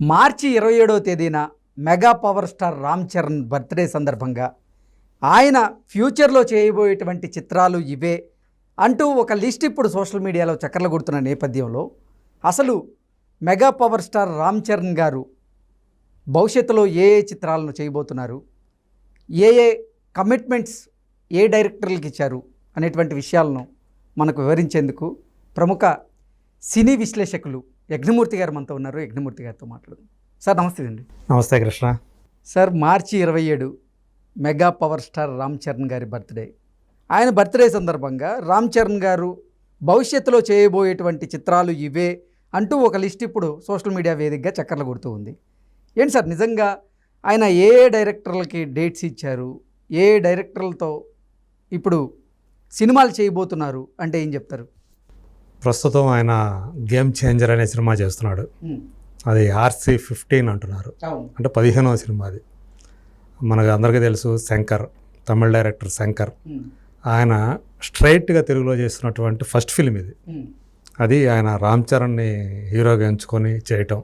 మార్చి ఇరవై ఏడవ తేదీన mega power star Ram Charan birthday సందర్భంగా ఆయన ఫ్యూచర్లో చేయబోయేటువంటి చిత్రాలు ఇవే అంటూ ఒక లిస్ట్ ఇప్పుడు సోషల్ మీడియాలో చక్కర్లు కొడుతున్న నేపథ్యంలో అసలు mega power star Ram Charan గారు భవిష్యత్తులో ఏ ఏ చిత్రాలను చేయబోతున్నారు ఏ ఏ కమిట్మెంట్స్ ఏ డైరెక్టర్లకు ఇచ్చారు అనేటువంటి విషయాలను మనకు వివరించేందుకు ప్రముఖ సినీ విశ్లేషకులు యజ్ఞమూర్తి గారు మనతో ఉన్నారు. యజ్ఞమూర్తి గారితో మాట్లాడదాం. సార్ నమస్తే అండి. నమస్తే కృష్ణ. సార్ మార్చి ఇరవై ఏడు mega power star Ram Charan గారి బర్త్డే. ఆయన బర్త్డే సందర్భంగా రామ్ చరణ్ గారు భవిష్యత్తులో చేయబోయేటువంటి చిత్రాలు ఇవే అంటూ ఒక లిస్ట్ ఇప్పుడు సోషల్ మీడియా వేదికగా చక్కర్లు కొడుతూ ఉంది. ఏంటి సార్ నిజంగా ఆయన ఏ డైరెక్టర్లకి డేట్స్ ఇచ్చారు? ఏ డైరెక్టర్లతో ఇప్పుడు సినిమాలు చేయబోతున్నారు అంటే ఏం చెప్తారు? ప్రస్తుతం ఆయన గేమ్ చేంజర్ అనే సినిమా చేస్తున్నాడు. అది ఆర్సీ ఫిఫ్టీన్ అంటున్నారు. అంటే పదిహేనవ సినిమా అది. మనకు అందరికీ తెలుసు శంకర్ తమిళ డైరెక్టర్ శంకర్. ఆయన స్ట్రైట్గా తెలుగులో చేస్తున్నటువంటి ఫస్ట్ ఫిల్మ్ ఇది. అది ఆయన రామ్ చరణ్ని హీరోగా ఎంచుకొని చేయటం.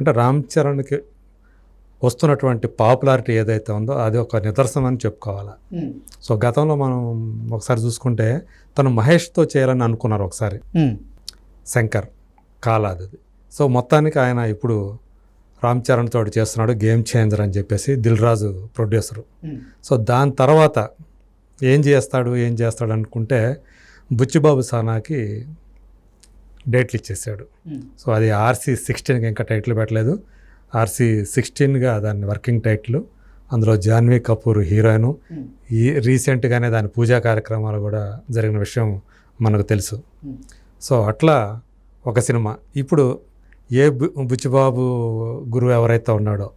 అంటే రామ్ చరణ్కి వస్తున్నటువంటి పాపులారిటీ ఏదైతే ఉందో అది ఒక నిదర్శనం అని చెప్పుకోవాలి. సో గతంలో మనం ఒకసారి చూసుకుంటే తను మహేష్తో చేయాలని అనుకున్నారు ఒకసారి. శంకర్ కాలాది అది సో మొత్తానికి ఆయన ఇప్పుడు రామ్ చరణ్ తోటి చేస్తున్నాడు గేమ్ చేంజర్ అని చెప్పేసి దిల్ రాజు ప్రొడ్యూసరు. సో దాని తర్వాత ఏం చేస్తాడు ఏం చేస్తాడు అనుకుంటే బుచ్చిబాబు సానాకి డేట్లు ఇచ్చేసాడు. సో అది ఆర్సీ సిక్స్టీన్కి ఇంకా టైటిల్ పెట్టలేదు. ఆర్సీ సిక్స్టీన్గా దాని వర్కింగ్ టైటిల్ అందులో జాన్వీ కపూర్ హీరోయిన్. ఈ రీసెంట్గానే దాని పూజా కార్యక్రమాలు కూడా జరిగిన విషయం మనకు తెలుసు. సో అట్లా ఒక సినిమా. ఇప్పుడు ఏ బు బుచ్చిబాబు గురువు ఎవరైతే ఉన్నాడో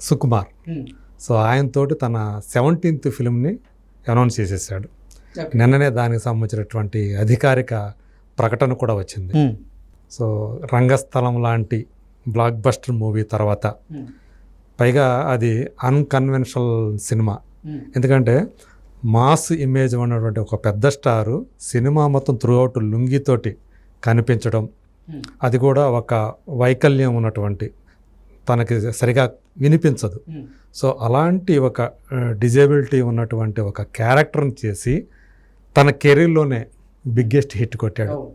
సుకుమార్. సో ఆయనతోటి తన సెవెంటీన్త్ ఫిల్మ్ని అనౌన్స్ చేసేసాడు. నిన్ననే దానికి సంబంధించినటువంటి అధికారిక ప్రకటన కూడా వచ్చింది. సో రంగస్థలం లాంటి బ్లాక్ బస్టర్ మూవీ తర్వాత పైగా అది అన్కన్వెన్షనల్ సినిమా ఎందుకంటే మాస్ ఇమేజ్ ఉన్నటువంటి ఒక పెద్ద స్టారు సినిమా మొత్తం త్రూఅవుట్ లుంగితోటి కనిపించడం. అది కూడా ఒక వైకల్యం ఉన్నటువంటి తనకి సరిగా వినిపించదు. సో అలాంటి ఒక డిజేబిలిటీ ఉన్నటువంటి ఒక క్యారెక్టర్ని చేసి తన కెరీర్లోనే బిగ్గెస్ట్ హిట్ కొట్టాడు.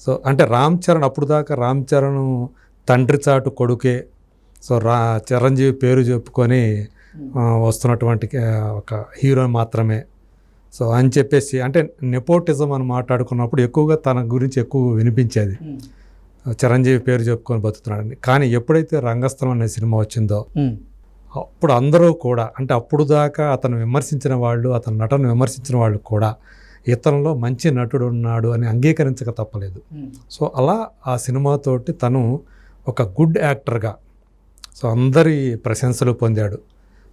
సో అంటే రామ్ చరణ్ అప్పుడు దాకా రామ్ చరణ్ తండ్రి చాటు కొడుకే. సో రా చిరంజీవి పేరు చెప్పుకొని ఆ, వస్తున్నటువంటి ఒక హీరో మాత్రమే. సో అని చెప్పేసి అంటే నెపోటిజం అని మాట్లాడుకున్నప్పుడు ఎక్కువగా తన గురించి ఎక్కువ వినిపించేది. చిరంజీవి పేరు చెప్పుకొని బతుకుతున్నాడని. కానీ ఎప్పుడైతే రంగస్థలం అనే సినిమా వచ్చిందో అప్పుడు అందరూ కూడా అంటే అప్పుడు దాకా అతను విమర్శించిన వాళ్ళు అతని నటన విమర్శించిన వాళ్ళు కూడా ఇతనిలో మంచి నటుడు ఉన్నాడు అని అంగీకరించక తప్పలేదు. సో అలా ఆ సినిమాతోటి తను ఒక గుడ్ యాక్టర్గా. సో అందరి ప్రశంసలు పొందాడు.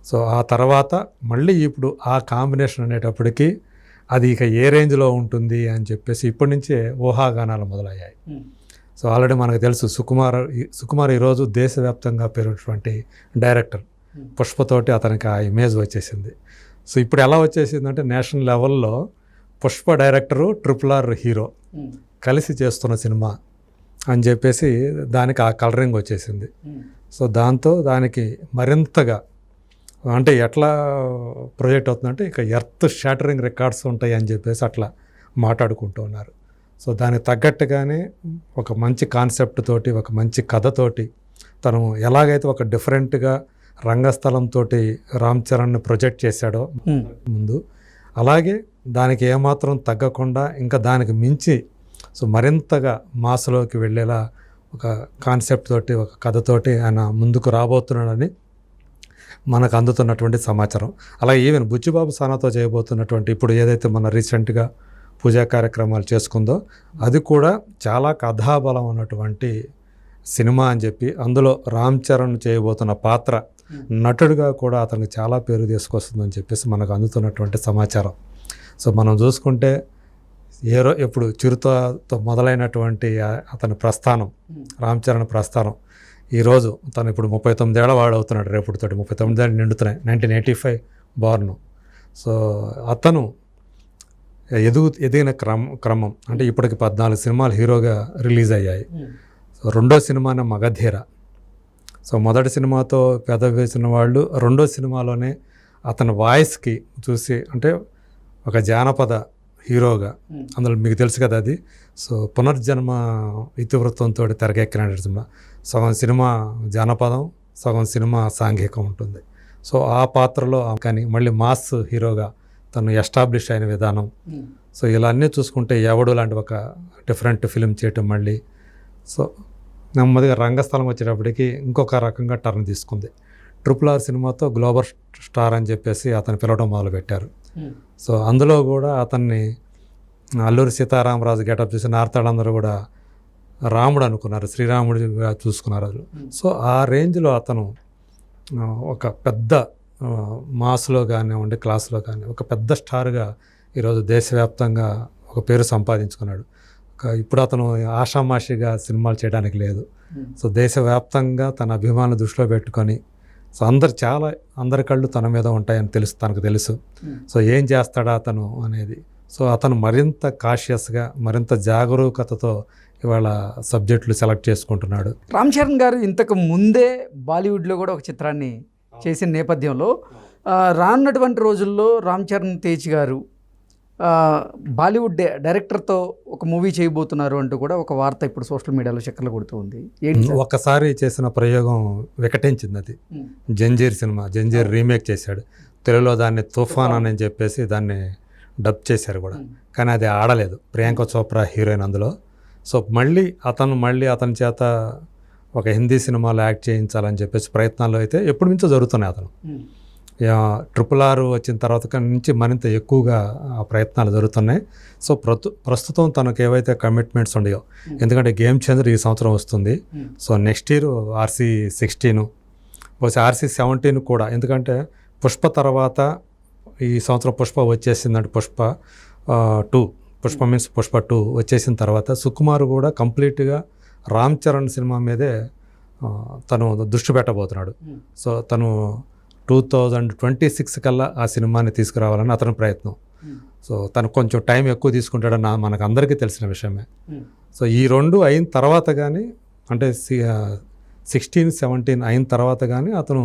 సో ఆ తర్వాత మళ్ళీ ఇప్పుడు ఆ కాంబినేషన్ అనేటప్పటికీ అది ఇక ఏ రేంజ్లో ఉంటుంది అని చెప్పేసి ఇప్పటి నుంచే ఊహాగానాలు మొదలయ్యాయి. సో ఆల్రెడీ మనకు తెలుసు సుకుమార్ ఈ- సుకుమార్ ఈరోజు దేశవ్యాప్తంగా పెరిగినటువంటి డైరెక్టర్. పుష్పతోటి అతనికి ఆ ఇమేజ్ వచ్చేసింది. సో ఇప్పుడు ఎలా వచ్చేసిందంటే నేషనల్ లెవెల్లో Pushpa director triple R hero. కలిసి చేస్తున్న సినిమా. అని చెప్పేసి దానికి ఆ కలరింగ్ వచ్చేసింది. సో దాంతో దానికి మరింతగా అంటే ఎట్లా ప్రొజెక్ట్ అవుతుందంటే ఇక ఎర్త్ షాటరింగ్ రికార్డ్స్ ఉంటాయి అని చెప్పేసి అట్లా మాట్లాడుకుంటూ ఉన్నారు. సో దానికి తగ్గట్టుగానే ఒక మంచి కాన్సెప్ట్ తోటి ఒక మంచి కథతోటి తను ఎలాగైతే ఒక డిఫరెంట్గా రంగస్థలంతో రామ్ చరణ్ని ప్రొజెక్ట్ చేశాడో ముందు అలాగే దానికి ఏమాత్రం తగ్గకుండా ఇంకా దానికి మించి సో మరింతగా మాసలోకి వెళ్ళేలా ఒక కాన్సెప్ట్ తోటి ఒక కథతోటి ఆయన ముందుకు రాబోతున్నాడని మనకు అందుతున్నటువంటి సమాచారం. అలాగే ఈవెన్ బుచ్చిబాబు సానాతో చేయబోతున్నటువంటి ఇప్పుడు ఏదైతే మన రీసెంట్గా పూజా కార్యక్రమాలు చేసుకుందో అది కూడా చాలా కథాబలం ఉన్నటువంటి సినిమా అని చెప్పి అందులో రామ్ చరణ్ చేయబోతున్న పాత్ర నటుడిగా కూడా అతనికి చాలా పేరు తీసుకొస్తుందని చెప్పేసి మనకు అందుతున్నటువంటి సమాచారం. సో మనం చూసుకుంటే ఏ రో ఎప్పుడు చిరుతతో మొదలైనటువంటి అతని ప్రస్థానం రామ్ చరణ్ ప్రస్థానం. ఈరోజు తను ఇప్పుడు ముప్పై తొమ్మిదేళ్ళ వాడు అవుతున్నాడు రేపుతోటి ముప్పై తొమ్మిదేళ్ళు నిండుతున్నాయి. Nineteen eighty five born. So అతను ఎదుగు ఎదిగిన క్రమం క్రమం అంటే ఇప్పటికి పద్నాలుగు సినిమాలు హీరోగా రిలీజ్ అయ్యాయి. సో రెండో సినిమానే మగధీర. సో మొదటి సినిమాతో పెద వేసిన వాళ్ళు రెండో సినిమాలోనే అతని వాయిస్కి చూసి అంటే ఒక జానపద హీరోగా. అందులో మీకు తెలుసు కదా అది. సో పునర్జన్మ ఇతివృత్తంతో తెరకెక్కిన సినిమా. సగం సినిమా జానపదం సగం సినిమా సాంఘికం ఉంటుంది. సో ఆ పాత్రలో కానీ మళ్ళీ మాస్ హీరోగా తను ఎస్టాబ్లిష్ అయిన విధానం. సో ఇలా అన్నీ చూసుకుంటే ఎవడు లాంటి ఒక డిఫరెంట్ ఫిలిం చేయటం మళ్ళీ. సో నెమ్మదిగా రంగస్థలం వచ్చేటప్పటికి ఇంకొక రకంగా టర్న్ తీసుకుంది. ట్రిపుల్ ఆర్ సినిమాతో గ్లోబల్ స్టార్ అని చెప్పేసి అతను పిలవడం మొదలుపెట్టారు. సో అందులో కూడా అతన్ని అల్లూరి సీతారామరాజు గెటప్ చూసి నార్తాడందరూ కూడా రాముడు అనుకున్నారు శ్రీరాముడిగా చూసుకున్నారు అసలు సో ఆ రేంజ్లో అతను ఒక పెద్ద మాస్లో కానివ్వండి క్లాస్లో కానీ ఒక పెద్ద స్టార్గా ఈరోజు దేశవ్యాప్తంగా ఒక పేరు సంపాదించుకున్నాడు. ఇప్పుడు అతను ఆషామాషిగా సినిమాలు చేయడానికి లేదు. సో దేశవ్యాప్తంగా తన అభిమానులు దృష్టిలో పెట్టుకొని సో అందరు చాలా అందరి కళ్ళు తన మీద ఉంటాయని తెలుసు తనకు తెలుసు. సో ఏం చేస్తాడా అతను అనేది. సో అతను మరింత కాషియస్గా మరింత జాగరూకతతో ఇవాళ సబ్జెక్టులు సెలెక్ట్ చేసుకుంటున్నాడు. రామ్ చరణ్ గారు ఇంతకు ముందే బాలీవుడ్లో కూడా ఒక చిత్రాన్ని చేసిన నేపథ్యంలో రానున్నటువంటి రోజుల్లో రామ్ చరణ్ తేజ్ గారు బాలీవుడ్ డై- డైరెక్టర్తో ఒక మూవీ చేయబోతున్నారు అంటూ కూడా ఒక వార్త ఇప్పుడు సోషల్ మీడియాలో చక్కర్లు కొడుతూ ఉంది. ఏంటి సార్? ఒక్కసారి చేసిన ప్రయోగం వికటించింది అది. జంజీర్ సినిమా జంజీర్ రీమేక్ చేశాడు. తెలుగులో దాన్ని తుఫాన్ అని చెప్పేసి దాన్ని డబ్ చేశారు కూడా. కానీ అది ఆడలేదు. ప్రియాంక చోప్రా హీరోయిన్ అందులో. సో మళ్ళీ అతను మళ్ళీ అతని చేత ఒక హిందీ సినిమాలో యాక్ట్ చేయించాలని చెప్పేసి ప్రయత్నాలు అయితే ఎప్పటి నుంచో జరుగుతున్నాయి అతను. ట్రిపుల్ ఆర్ వచ్చిన తర్వాత నుంచి మరింత ఎక్కువగా ఆ ప్రయత్నాలు జరుగుతున్నాయి. సో ప్రస్తుతం తనకు ఏవైతే కమిట్మెంట్స్ ఉన్నాయో ఎందుకంటే గేమ్ చేంజర్ ఈ సంవత్సరం వస్తుంది. So next year RC sixteen బహుశా ఆర్సీ సెవెంటీన్ కూడా. ఎందుకంటే పుష్ప తర్వాత ఈ సంవత్సరం Pushpa వచ్చేసిందంటే Pushpa two. Pushpa means Pushpa two వచ్చేసిన తర్వాత సుకుమార్ కూడా కంప్లీట్గా రామ్ చరణ్ సినిమా మీదే తను దృష్టి పెట్టబోతున్నాడు. సో తను టూ థౌజండ్ ట్వంటీ సిక్స్ కల్లా ఆ సినిమాని తీసుకురావాలని అతని ప్రయత్నం. ఉమ్, సో తను కొంచెం టైం ఎక్కువ తీసుకుంటాడని నా- మనకు అందరికీ తెలిసిన విషయమే. ఉమ్, సో ఈ రెండు అయిన తర్వాత కానీ అంటే సిక్స్టీన్ సెవెంటీన్ అయిన తర్వాత కానీ అతను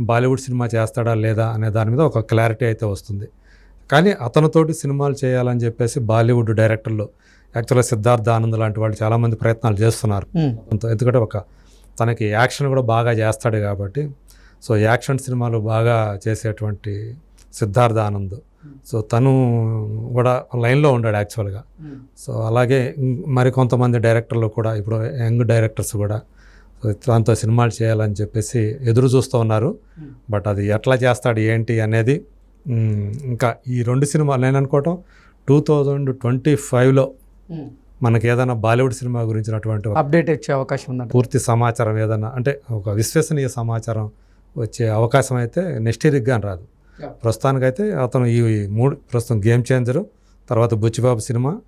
బాలీవుడ్ సినిమా చేస్తాడా లేదా అనే దాని మీద ఒక క్లారిటీ అయితే వస్తుంది. కానీ అతనితోటి సినిమాలు చేయాలని చెప్పేసి బాలీవుడ్ డైరెక్టర్లు యాక్చువల్గా సిద్ధార్థ ఆనంద్ లాంటి వాళ్ళు చాలామంది ప్రయత్నాలు చేస్తున్నారు. అంత- ఎందుకంటే ఒక తనకి యాక్షన్ కూడా బాగా చేస్తాడు కాబట్టి సో యాక్షన్ సినిమాలు బాగా చేసేటువంటి సిద్ధార్థ ఆనంద్ సో తను కూడా లైన్లో ఉన్నాడు యాక్చువల్గా సో అలాగే ఇం- మరి కొంతమంది డైరెక్టర్లు కూడా ఇప్పుడు యంగ్ డైరెక్టర్స్ కూడా తనతో సినిమాలు చేయాలని చెప్పేసి ఎదురు చూస్తూ ఉన్నారు. బట్ అది ఎట్లా చేస్తాడు ఏంటి అనేది ఇంకా ఈ రెండు సినిమాలు నేను అనుకోవటం టూ థౌజండ్ ట్వంటీ ఫైవ్లో. మనకి ఏదైనా బాలీవుడ్ సినిమా గురించినటువంటి అప్డేట్ వచ్చే అవకాశం ఉందంట పూర్తి సమాచారం ఏదన్నా అంటే ఒక విశ్వసనీయ సమాచారం వచ్చే అవకాశం అయితే నెక్స్ట్ ఇయర్కి కానీ రాదు. ప్రస్తుతానికైతే అతను ఈ మూడు ప్రస్తుతం గేమ్ చేంజరు తర్వాత బుచ్చిబాబు సినిమా